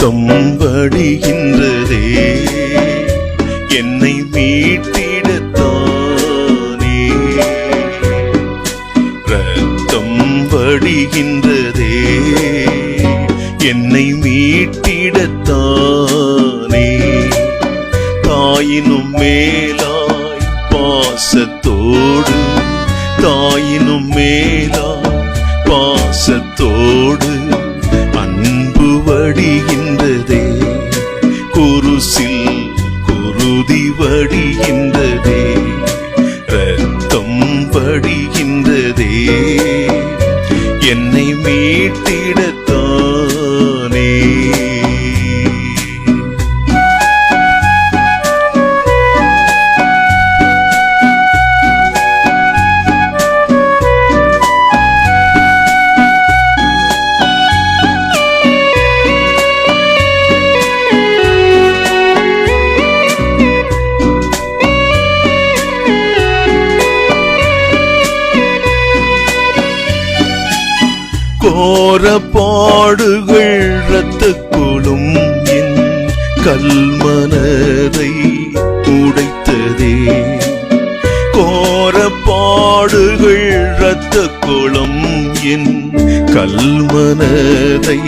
ரத்தம் வடிகின்றதே. என்னை மீட்டிடத்தானே. ரத்தம் வடிகின்றதே. என்னை மீட்டிடத்தானே. தாயினும் மேலாய் பாசத்தோடு தாயினும் மேலாய் பாசத்தோடு. வடிகின்றதே. குருசில் குருதி வடிகின்றதே. ரத்தம் வடிகின்றதே. என்னை கோர பாடுகள் இரத்தக்குளும் என் கல்மனதை உடைத்ததே. கோர பாடுகள் இரத்தக்குளம் என் கல்மனதை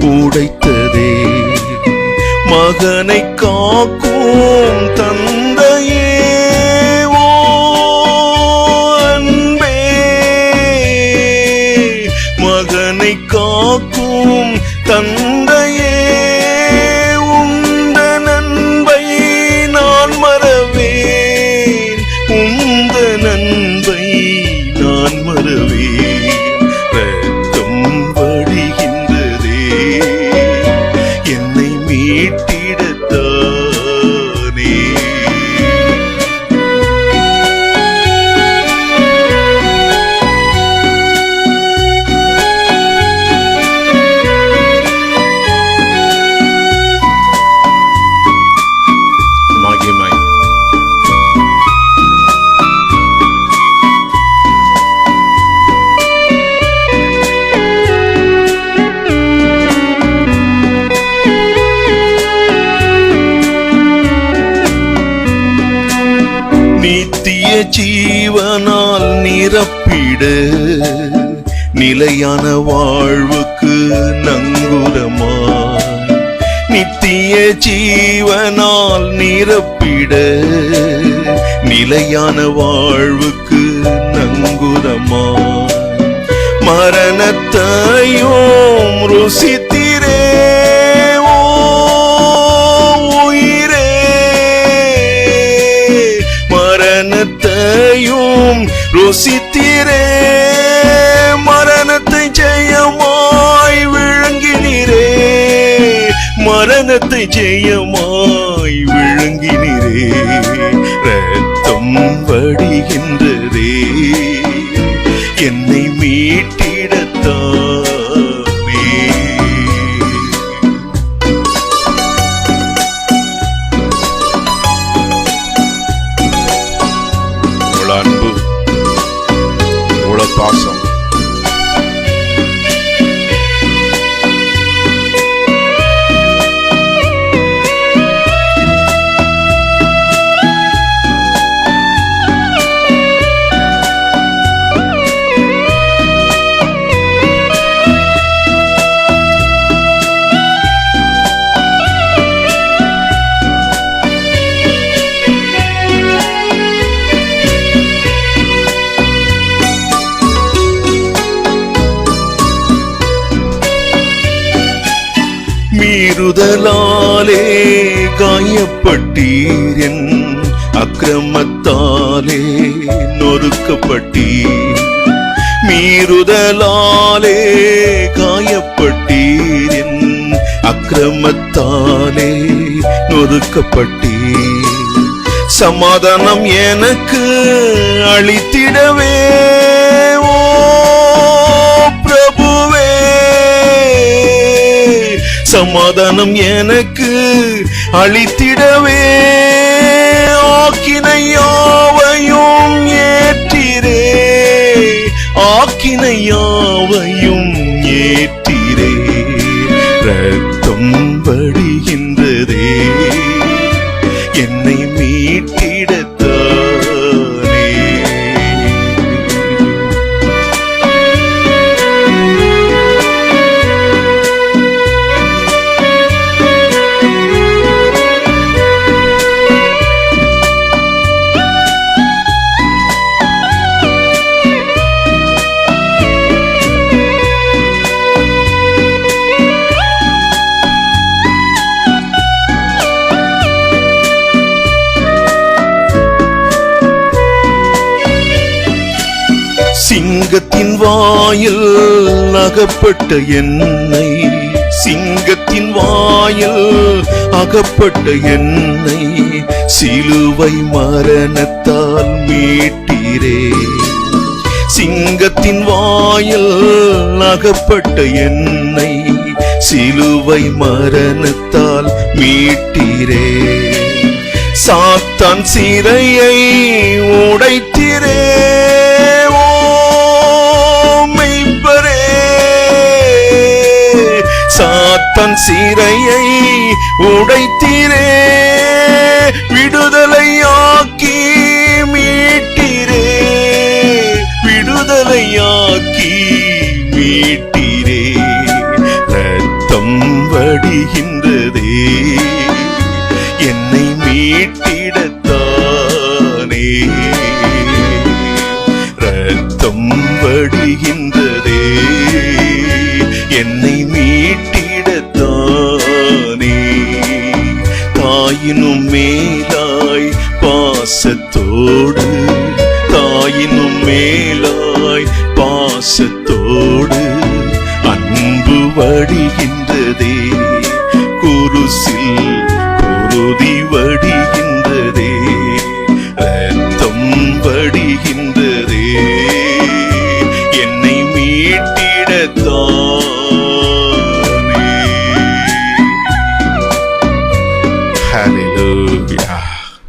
உடைத்ததே. மகனை காக்கும் தன் நிரப்பிடு. நிலையான வாழ்வுக்கு நங்குரமாய் நித்திய ஜீவனால் நிரப்பிட. நிலையான வாழ்வுக்கு நங்குரமாய் மரணத்தையும் ருசித்திரே. உயிரே. மரணத்தையும் ருசித்தீரே மரணத்தை ஜெயமாய் விளங்கினீரே மரணத்தை ஜெயமாய் விளங்கினீரே ரத்தம் வடிகின்றதே என்னை மீட்டிடத்தானே அன்பு awesome. பாசம் மீறுதலாலே அக்கிரமத்தாலே நொறுக்கப்பட்டீர். மீறுதலாலே காயப்பட்டீர் அக்கிரமத்தாலே நொறுக்கப்பட்டீர். சமாதானம் எனக்கு அளித்திடவே ஓ சமாதானம் எனக்கு அளித்திடவே. ஆக்கினையாவையும் ஏற்றிரே. ஆக்கினையாவையும் ஏற்றிரே. ரத்தம் சிங்கத்தின் வாயில் அகப்பட்ட என்னை. சிங்கத்தின் வாயில் அகப்பட்ட என்னை. சிலுவை மரணத்தால் மீட்டீரே. சிங்கத்தின் வாயில் அகப்பட்ட என்னை. சிலுவை மரணத்தால் மீட்டீரே. சாத்தான் சிறையை உடைத்திரே. சிறையை உடைத்திரே விடுதலையாக்கி மீட்டிரே. விடுதலையாக்கி மீட்டீரே. ரத்தம் வடிகின்றதே என்னை மீட்டிடத்தானே. ரத்தம் வடிகின்ற தாயினும்